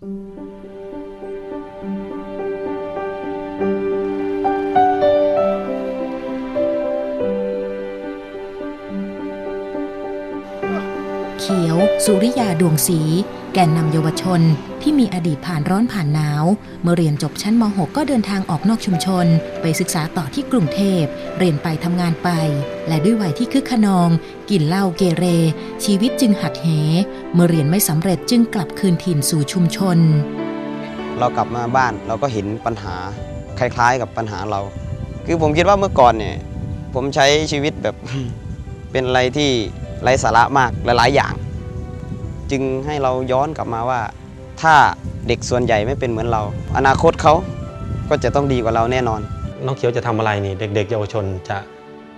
เขียว สุริยาดวงศรี แกนนำเยาวชนที่มีอดีตผ่านร้อนผ่านหนาว เมื่อเรียนจบชั้นม .6 ก็เดินทางออกนอกชุมชน ไปศึกษาต่อที่กรุงเทพ เรียนไปทำงานไป และด้วยวัยที่คึกขนอง กินเหล้าเกเร ชีวิตจึงหัดเห เมื่อเรียนไม่สำเร็จจึงกลับคืนถิ่นสู่ชุมชน เรากลับมาบ้านเราก็เห็นปัญหาคล้ายๆ กับปัญหาเรา คือผมคิดว่าเมื่อก่อนเนี่ยผมใช้ชีวิตแบบเป็นอะไรที่ไร้สาระมากหลายๆอย่าง จึงให้เราย้อนกลับมาว่า ถ้าเด็กส่วนใหญ่ไม่เป็นเหมือนเรา อนาคตเขาก็จะต้องดีกว่าเราแน่นอน น้องเขียวจะทำอะไรนี่เด็ก ๆ เยาวชนจะ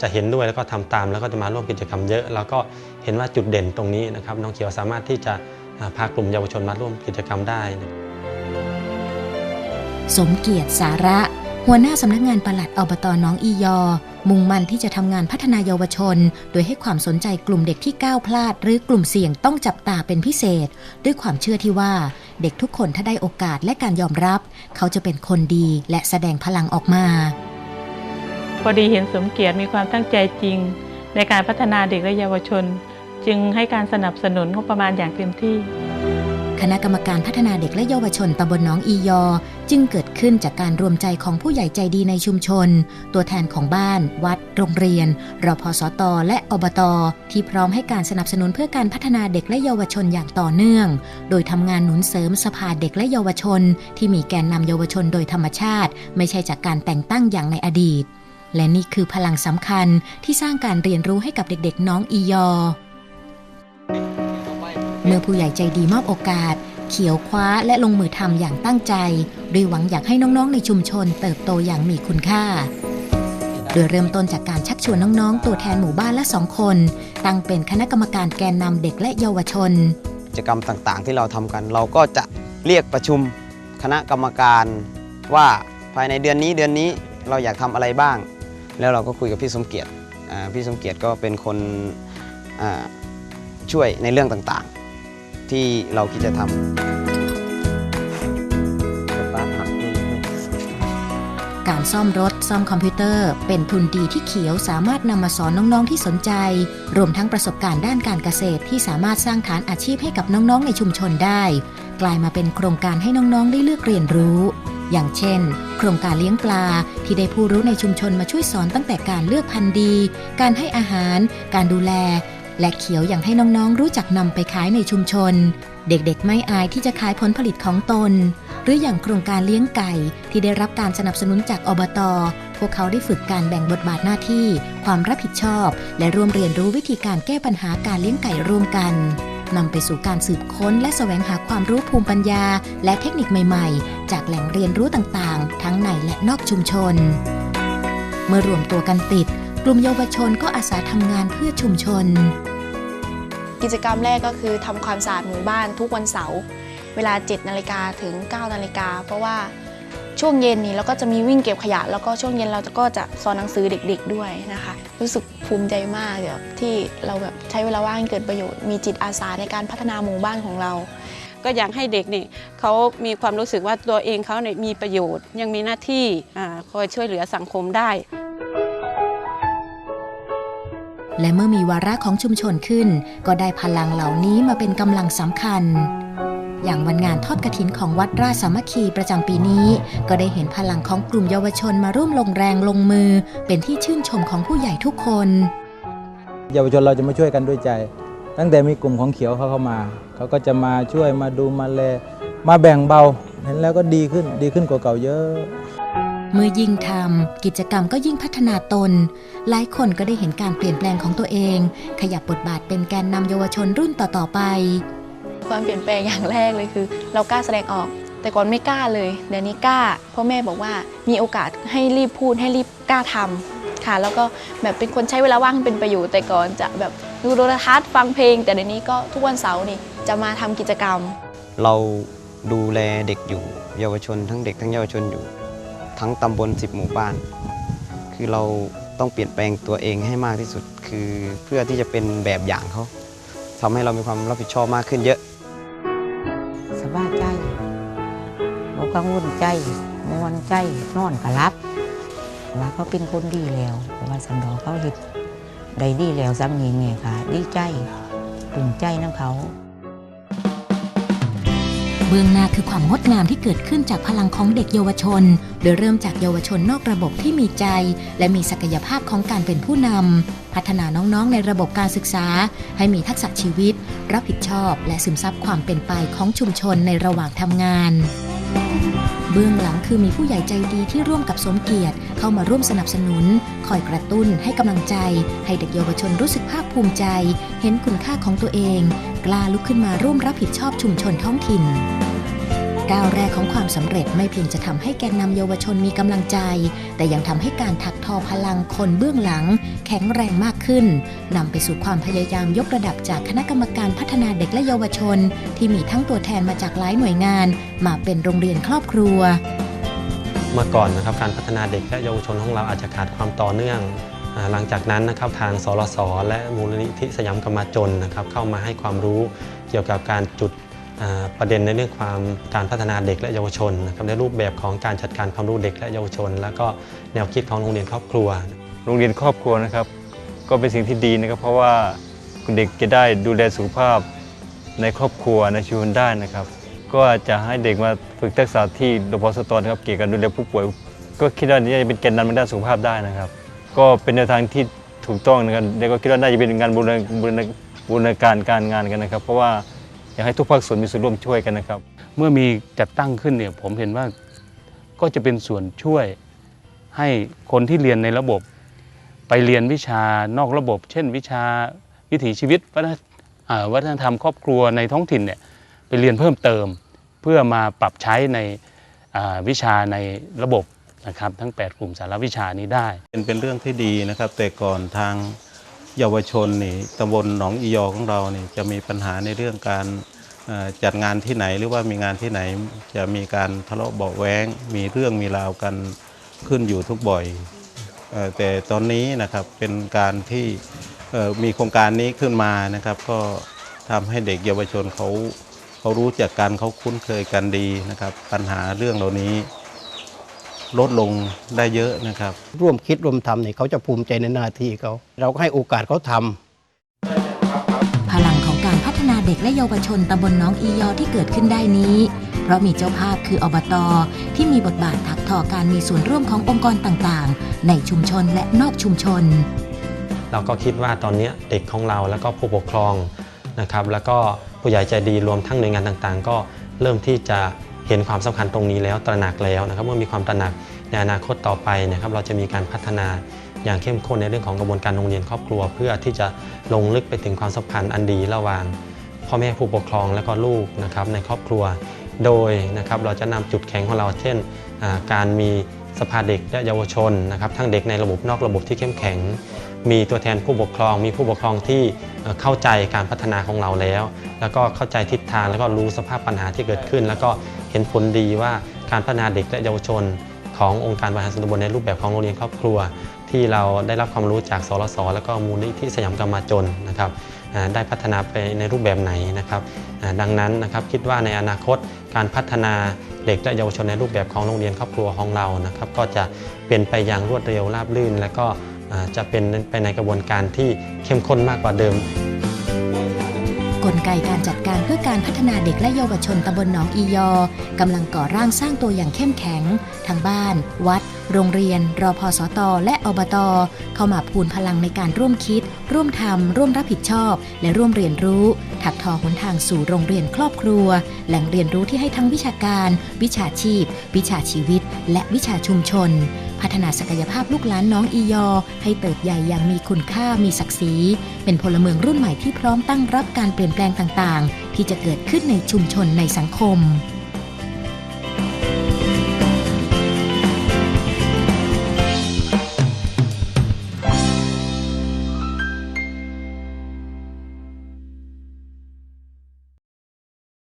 จะเห็นด้วยแล้วก็ทำตาม แล้วก็จะมาร่วมกิจกรรมเยอะ แล้วก็เห็นว่าจุดเด่นตรงนี้นะครับน้องเขียวสามารถที่จะอ่าพากลุ่มเยาวชนมาร่วมกิจกรรมได้สมเกียรติสาระ หัวหน้าสำนักงานปลัดอบตน้องอียอ มุ่งมั่นที่จะทำงานพัฒนาเยาวชน โดยให้ความสนใจกลุ่มเด็กที่ก้าวพลาด หรือกลุ่มเสี่ยงต้องจับตาเป็นพิเศษ ด้วยความเชื่อที่ว่า เด็กทุกคนถ้าได้โอกาสและการยอมรับ เขาจะเป็นคนดีและแสดงพลังออกมา พอดีเห็นสมเกียรติมีความตั้งใจจริง ในการพัฒนาเด็กและเยาวชน จึงให้การสนับสนุนงบประมาณอย่างเต็มที่ คณะกรรมการพัฒนาเด็กและเยาวชนตำบลหนองอียอ จึงเกิดขึ้นจากการรวมใจของผู้ใหญ่ใจดีในชุมชน ตัวแทนของบ้าน วัด โรงเรียนรพสตและอบต ที่พร้อมให้การสนับสนุนเพื่อการพัฒนาเด็กและเยาวชนอย่างต่อเนื่อง โดยทำงานหนุนเสริมสภาเด็กและเยาวชน ที่มีแกนนำเยาวชนโดยธรรมชาติ ไม่ใช่จากการแต่งตั้งอย่างในอดีต และนี่คือพลังสำคัญที่สร้างการเรียนรู้ให้กับเด็กๆ น้องอียอ เมื่อผู้ใหญ่ใจดีมอบโอกาส เขียวคว้าและลงมือทำอย่างตั้งใจโดยหวังอยากให้น้องๆในชุมชนเติบโตอย่างมีคุณค่า โดยเริ่มต้นจากการชักชวนน้องๆ ตัวแทนหมู่บ้านละสองคน ตั้งเป็นคณะกรรมการแกนนำเด็กและเยาวชน กิจกรรมต่างๆ ที่เราทำกัน เราก็จะเรียกประชุมคณะกรรมการว่าภายในเดือนนี้เดือนนี้เราอยากทำอะไรบ้าง แล้วเราก็คุยกับพี่สมเกียรติอ่าพี่สมเกียรติก็เป็นคนอ่าช่วยในเรื่องต่างๆ ที่เราคิดจะทำการซ่อมรถซ่อมคอมพิวเตอร์ เป็นทุนดีที่เขียวสามารถนำมาสอนน้องๆที่สนใจ รวมทั้งประสบการณ์ด้านการเกษตรที่สามารถสร้างฐานอาชีพให้กับน้องๆในชุมชนได้ กลายมาเป็นโครงการให้น้องๆได้เลือกเรียนรู้อย่างเช่น โครงการเลี้ยงปลาที่ได้ผู้รู้ในชุมชนมาช่วยสอนตั้งแต่การเลือกพันธุ์ดี การให้อาหาร การดูแล และเขียวอย่างให้น้องๆรู้จักนำไปขายในชุมชน เด็กๆไม่อายที่จะขายผลผลิตของตน หรืออย่างโครงการเลี้ยงไก่ที่ได้รับการสนับสนุนจากอบต พวกเขาได้ฝึกการแบ่งบทบาทหน้าที่ ความรับผิดชอบ และร่วมเรียนรู้วิธีการแก้ปัญหาการเลี้ยงไก่ร่วมกันนำไปสู่การสืบค้นและแสวงหาความรู้ภูมิปัญญา และเทคนิคใหม่ๆ จากแหล่งเรียนรู้ต่างๆ ทั้งในและนอกชุมชน เมื่อรวมตัวกันติด กลุ่มเยาวชนก็อาสาทำงานเพื่อชุมชน กิจกรรมแรกก็คือทำความสะอาดหมู่บ้านทุกวันเสาร์เวลา 7นาฬิกาถึง 9นาฬิกาเพราะว่าช่วงเย็นนี้เราก็จะมีวิ่งเก็บขยะ แล้วก็ช่วงเย็นเราก็จะสอนหนังสือเด็กๆด้วยนะคะ รู้สึกภูมิใจมากเดี๋ยวที่เราแบบใช้เวลาว่างให้เกิดประโยชน์มีจิตอาสาในการพัฒนาหมู่บ้านของเรา ก็อยากให้เด็กนี่เขามีความรู้สึกว่าตัวเองเขาเนี่ยมีประโยชน์ ยังมีหน้าที่อ่าคอยช่วยเหลือสังคมได้ และเมื่อมีวาระของชุมชนขึ้น ก็ได้พลังเหล่านี้มาเป็นกำลังสำคัญ อย่างวันงานทอดกระถินของวัดราชสามัคคีประจำปีนี้ ก็ได้เห็นพลังของกลุ่มเยาวชนมาร่วมลงแรงลงมือ เป็นที่ชื่นชมของผู้ใหญ่ทุกคน เยาวชนเราจะมาช่วยกันด้วยใจ ตั้งแต่มีกลุ่มของเขียวเขาเข้ามา เขาก็จะมาช่วยมาดูมาแลมาแบ่งเบาเห็นแล้วก็ดีขึ้นดีขึ้นกว่าเก่าเยอะ เมื่อยิ่งทำกิจกรรมก็ยิ่งพัฒนาตน หลายคนก็ได้เห็นการเปลี่ยนแปลงของตัวเอง ขยับบทบาทเป็นแกนนำเยาวชนรุ่นต่อๆไป ความเปลี่ยนแปลงอย่างแรกเลยคือ เรากล้าแสดงออก แต่ก่อนไม่กล้าเลย เดี๋ยวนี้กล้าพ่อแม่บอกว่ามีโอกาสให้รีบพูดให้รีบกล้าทำค่ะ แล้วก็แบบเป็นคนใช้เวลาว่างให้เป็นประโยชน์แต่ก่อนจะแบบดูโทรทัศน์ฟังเพลง แต่เดี๋ยวนี้ก็ทุกวันเสาร์นี่จะมาทำกิจกรรม เราดูแลเด็กอยู่ เยาวชนทั้งเด็กทั้งเยาวชนอยู่ ทั้งตำบล 10 หมู่บ้าน คือเราต้องเปลี่ยนแปลงตัวเองให้มากที่สุด คือเพื่อที่จะเป็นแบบอย่างเขาทำให้เรามีความรับผิดชอบมากขึ้นเยอะ สบายใจกังวลใจมวนใจนอนก็รับ ว่าเขาเป็นคนดีแล้วเพราะว่าสันดอกเขาเห็ดได้ดีแล้วซ้ำนี้แม่ค่ะ ดีใจตื่นใจน้ำเขา เบื้องหน้าคือความงดงามที่เกิดขึ้นจากพลังของเด็กเยาวชน โดยเริ่มจากเยาวชนนอกระบบที่มีใจ และมีศักยภาพของการเป็นผู้นำพัฒนาน้องๆในระบบการศึกษา ให้มีทักษะชีวิต รับผิดชอบ และซึมซับความเป็นไปของชุมชนในระหว่างทำงานเบื้องหลังคือมีผู้ใหญ่ใจดีที่ร่วมกับสมเกียรติ เข้ามาร่วมสนับสนุน คอยกระตุ้นให้กำลังใจ ให้เด็กเยาวชนรู้สึกภาคภูมิใจ เห็นคุณค่าของตัวเอง กล้าลุกขึ้นมาร่วมรับผิดชอบชุมชนท้องถิ่น ก้าวแรกของความสำเร็จไม่เพียงจะทำให้แกนนำเยาวชนมีกำลังใจ แต่ยังทำให้การถักทอพลังคนเบื้องหลัง แข็งแรงมากขึ้นนำไปสู่ความพยายามยกระดับจากคณะกรรมการพัฒนาเด็กและเยาวชน ที่มีทั้งตัวแทนมาจากหลายหน่วยงาน มาเป็นโรงเรียนครอบครัว เมื่อก่อนนะครับการพัฒนาเด็กและเยาวชนของเราอาจจะขาดความต่อเนื่องหลังจากนั้นนะครับทางสรสและมูลนิธิสยามกรรมาจนนะครับเข้ามาให้ความรู้เกี่ยวกับการจุด ประเด็นในเรื่องความการพัฒนาเด็กและเยาวชนนะครับในรูปแบบของการจัดการความรู้เด็กและเยาวชน แล้วก็แนวคิดของโรงเรียนครอบครัว โรงเรียนครอบครัวนะครับ ก็เป็นสิ่งที่ดีนะครับ เพราะว่าเด็กจะได้ดูแลสุขภาพในครอบครัวในชุมชนได้นะครับ ก็จะให้เด็กมาฝึกทักษะที่รพสตอนะครับเกี่ยวกับดูแลผู้ป่วย ก็คิดว่านี่จะเป็นแกนนำในด้านสุขภาพได้นะครับ ก็เป็นแนวทางที่ถูกต้องนะครับแล้วก็คิดว่าน่าจะเป็นงานบูรบูรณาการการงานกันนะครับ เพราะว่า อยากให้ทุกภาคส่วนมีส่วนร่วมช่วยกันนะครับ เมื่อมีจัดตั้งขึ้นเนี่ยผมเห็นว่าก็จะเป็นส่วนช่วยให้คนที่เรียนในระบบ ไปเรียนวิชานอกระบบ เช่น วิชาวิถีชีวิตวัฒนวัฒนธรรมครอบครัวในท้องถิ่นเนี่ยไปเรียนเพิ่มเติมเพื่อมาปรับใช้ในวิชาในระบบนะครับทั้ง 8 กลุ่มสารวิชานี้ได้ เป็นเป็นเรื่องที่ดีนะครับ แต่ก่อนทาง เยาวชนนี่ตำบลหนองอียอของเรานี่จะมีปัญหาในเรื่องการจัดงานที่ไหนหรือว่ามีงานที่ไหนจะมีการทะเลาะเบาแว้งมีเรื่องมีราวกันขึ้นอยู่ทุกบ่อยแต่ตอนนี้นะครับเป็นการที่มีโครงการนี้ขึ้นมานะครับ ก็ทำให้เด็กเยาวชนเขาเขารู้จักกันเขาคุ้นเคยกันดีนะครับ ปัญหาเรื่องเหล่านี้ ลดลงได้เยอะนะครับ ร่วมคิดร่วมทำเนี่ยเขาจะภูมิใจในหน้าที่เขาเราก็ให้โอกาสเขาทำพลังของการพัฒนาเด็กและเยาวชนตำบลหน้องอียอที่เกิดขึ้นได้นี้ เพราะมีเจ้าภาพคืออบตที่มีบทบาทถักทอการมีส่วนร่วมขององค์กรต่างๆ ในชุมชนและนอกชุมชน เราก็คิดว่าตอนนี้เด็กของเราแล้วก็ผู้ปกครองนะครับ แล้วก็ผู้ใหญ่ใจดีรวมทั้งหน่วยงานต่างๆ ก็เริ่มที่จะ เห็นความสำคัญตรงนี้แล้วตระหนักแล้วนะครับเมื่อมีความตระหนักในอนาคตต่อไปนะครับเราจะมีการพัฒนาอย่างเข้มข้นในเรื่องของกระบวนการโรงเรียนครอบครัว เพื่อที่จะลงลึกไปถึงความสัมพันธ์อันดีระหว่างพ่อแม่ผู้ปกครองและก็ลูกนะครับในครอบครัว โดยนะครับเราจะนำจุดแข็งของเรา เช่น การมีสภาเด็กและเยาวชนนะครับทั้งเด็กในระบบนอกระบบที่เข้มแข็ง มีตัวแทนผู้ปกครอง มีผู้ปกครองที่เข้าใจการพัฒนาของเราแล้ว แล้วก็เข้าใจทิศทางแล้วก็รู้สภาพปัญหาที่เกิดขึ้น แล้วก็ เห็นผลดีว่าการพัฒนาเด็กและเยาวชน ขององค์การบริหารส่วนตำบลในรูปแบบของโรงเรียนครอบครัว ที่เราได้รับความรู้จากสรสแล้วก็มูลนิธิสยามกรรมาจนนะครับได้พัฒนาไปในรูปแบบไหนนะครับดังนั้นนะครับคิดว่าในอนาคตการพัฒนาเด็กและเยาวชนในรูปแบบของโรงเรียนครอบครัวของเรานะครับก็จะเป็นไปอย่างรวดเร็วราบรื่น และก็จะเป็นไปในกระบวนการที่เข้มข้นมากกว่าเดิม กลไกการจัดการเพื่อการพัฒนาเด็กและเยาวชนตำบลหนองอียอกำลังก่อร่างสร้างตัวอย่างเข้มแข็ง ทางบ้าน วัด โรงเรียน รอพสตและอบต เข้ามาพูนพลังในการร่วมคิด ร่วมทำ ร่วมรับผิดชอบ และร่วมเรียนรู้ ถักทอหนทางสู่โรงเรียนครอบครัว แหล่งเรียนรู้ที่ให้ทั้งวิชาการ วิชาชีพ วิชาชีวิต และวิชาชุมชน พัฒนาศักยภาพลูกหลานน้องอียอ ให้เติบใหญ่อย่างมีคุณค่ามีศักดิ์ศรีเป็นพลเมืองรุ่นใหม่ที่พร้อมตั้งรับการเปลี่ยนแปลงต่างๆ ที่จะเกิดขึ้นในชุมชนในสังคม